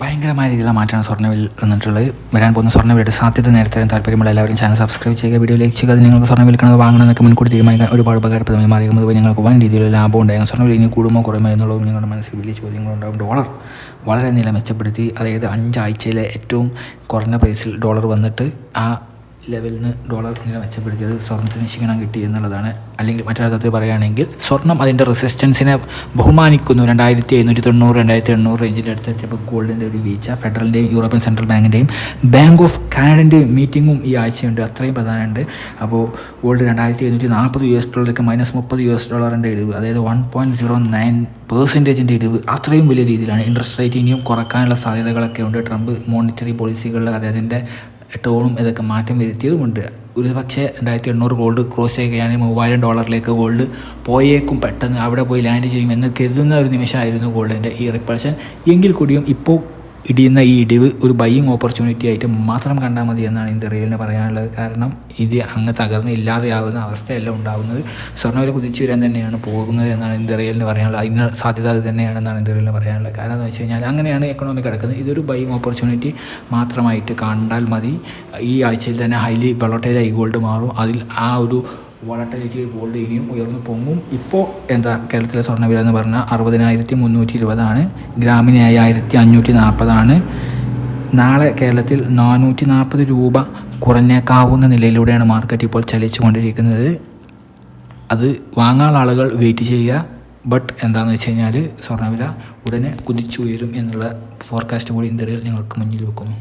ഭയങ്കരമായ രീതിയിലുള്ള മാറ്റമാണ് സ്വർണവിൽ വന്നിട്ടുള്ളത്. വരാൻ പോകുന്ന സ്വർണവിലയുടെ സാധ്യത നേരത്തെ താല്പര്യമുള്ള എല്ലാവരും ചാനൽ സബ്സ്ക്രൈബ് ചെയ്യുക. വീഡിയോ ലൈക്ക് ചെയ്യുക. അത് നിങ്ങൾക്ക് സ്വർണ വിൽക്കുന്നത് വാങ്ങണമെന്നൊക്കെ മുൻകൂട്ടി തീരുമാനിക്കാൻ ഒരുപാട് ഉപകാരപ്രദമായി മാറിയുമ്പോൾ അതുപോലെ ഞങ്ങൾക്ക് വൻ രീതിയിലുള്ള ലാഭം ഉണ്ടായിരുന്നു. സ്വർണവിൽ ഇനി കൂടുമോ കുറയുമോ എന്നുള്ളതും നിങ്ങളുടെ മനസ്സിൽ വലിയ ചോദ്യങ്ങളുണ്ടാകും ഡോളർ വളരെ നില മെച്ചപ്പെടുത്തി. അതായത് അഞ്ചാഴ്ചയിലെ ഏറ്റവും കുറഞ്ഞ പ്രൈസിൽ ഡോളർ വന്നിട്ട് ആ ലെവലിൽ നിന്ന് ഡോളർ നില മെച്ചപ്പെടുത്തിയത് സ്വർണത്തിന് ക്ഷീണം കിട്ടി എന്നുള്ളതാണ്. അല്ലെങ്കിൽ മറ്റൊരർത്ഥത്തിൽ പറയുകയാണെങ്കിൽ സ്വർണം അതിന്റെ റെസിസ്റ്റൻസിനെ ബഹുമാനിക്കുന്നു. രണ്ടായിരത്തി എഴുന്നൂറ്റി തൊണ്ണൂറ് രണ്ടായിരത്തി എണ്ണൂറ് റേഞ്ചിന്റെ അടുത്ത് എത്തിയപ്പോൾ ഗോൾഡിന്റെ ഒരു വീഴ്ച ഫെഡറലിന്റെയും യൂറോപ്യൻ സെൻട്രൽ ബാങ്കിന്റെയും ബാങ്ക് ഓഫ് കാനഡന്റെയും മീറ്റിങ്ങും ഈ ആഴ്ചയുണ്ട്. അത്രയും പ്രധാനമുണ്ട്. അപ്പോൾ ഗോൾഡ് രണ്ടായിരത്തി എഴുന്നൂറ്റി നാൽപ്പത് യു എസ് ഡോളർക്ക് മൈനസ് മുപ്പത് യു എസ് ഡോളറിന്റെ ഇടിവ് അതായത് വൺ പോയിന്റ് സീറോ നയൻ പേഴ്സന്റേജിന്റെ ഇടിവ്. അത്രയും വലിയ രീതിയിലാണ് ഇൻട്രസ്റ്റ് റേറ്റ് ഇനിയും കുറക്കാനുള്ള സാധ്യതകളൊക്കെ ഉണ്ട്. ട്രംപ് മോണിറ്ററി പോളിസികളിൽ അദ്ദേഹത്തിന്റെ ടോണും ഇതൊക്കെ മാറ്റം വരുത്തിയതുമുണ്ട്. ഒരു പക്ഷേ രണ്ടായിരത്തി എണ്ണൂറ് ഗോൾഡ് ക്രോസ് ചെയ്യുകയാണെങ്കിൽ മൂവായിരം ഡോളറിലേക്ക് ഗോൾഡ് പോയേക്കും പെട്ടെന്ന് അവിടെ പോയി ലാൻഡ് ചെയ്യും എന്ന് കരുതുന്ന ഒരു നിമിഷമായിരുന്നു ഗോൾഡിന്റെ ഈ റിപ്പൾഷൻ എങ്കിൽ കൂടിയും ഇപ്പോൾ ഇടിയുന്ന ഈ ഇടിവ് ഒരു ബൈയിങ് ഓപ്പർച്യൂണിറ്റി ആയിട്ട് മാത്രം കണ്ടാൽ മതി എന്നാണ് ഇന്ത്യ റിയലിന് പറയാനുള്ളത്. കാരണം ഇത് അങ്ങ് തകർന്ന് ഇല്ലാതെയാകുന്ന അവസ്ഥയല്ല ഉണ്ടാകുന്നത്. സ്വർണവില കുതിച്ചു വരാൻ തന്നെയാണ് പോകുന്നത് എന്നാണ് ഇന്ത്യ റിയലിന് പറയാനുള്ളത്. അതിന് സാധ്യത അത് തന്നെയാണെന്നാണ് ഇന്ത്യ റിയലിന് പറയാനുള്ളത്. കാരണം എന്ന് വെച്ച് കഴിഞ്ഞാൽ അങ്ങനെയാണ് എക്കണോമി കിടക്കുന്നത്. ഇതൊരു ബൈയിങ് ഓപ്പർച്യൂണിറ്റി മാത്രമായിട്ട് കണ്ടാൽ മതി. ഈ ആഴ്ചയിൽ തന്നെ ഹൈലി വളട്ടൈലായി ഗോൾഡ് മാറും. അതിൽ ആ ഒരു വളട്ടലിറ്റി ഗോൾഡ് ഇനിയും ഉയർന്നു പൊങ്ങും. ഇപ്പോൾ എന്താ കേരളത്തിലെ സ്വർണവില എന്ന് പറഞ്ഞാൽ അറുപതിനായിരത്തി മുന്നൂറ്റി ഇരുപതാണ് ഗ്രാമിന് അയ്യായിരത്തി അഞ്ഞൂറ്റി നാൽപ്പതാണ് നാളെ കേരളത്തിൽ നാനൂറ്റി നാൽപ്പത് രൂപ കുറഞ്ഞേക്കാവുന്ന നിലയിലൂടെയാണ് മാർക്കറ്റ് ഇപ്പോൾ ചലിച്ചു കൊണ്ടിരിക്കുന്നത് അത് വാങ്ങാനുള്ള ആളുകൾ വെയിറ്റ് ചെയ്യുക. ബട്ട് എന്താണെന്ന് വെച്ച് കഴിഞ്ഞാൽ സ്വർണവില ഉടനെ കുതിച്ചുയരും എന്നുള്ള ഫോർകാസ്റ്റ് കൂടി ഇന്ത്യയിൽ നിങ്ങൾക്ക് മുന്നിൽ വെക്കുന്നു.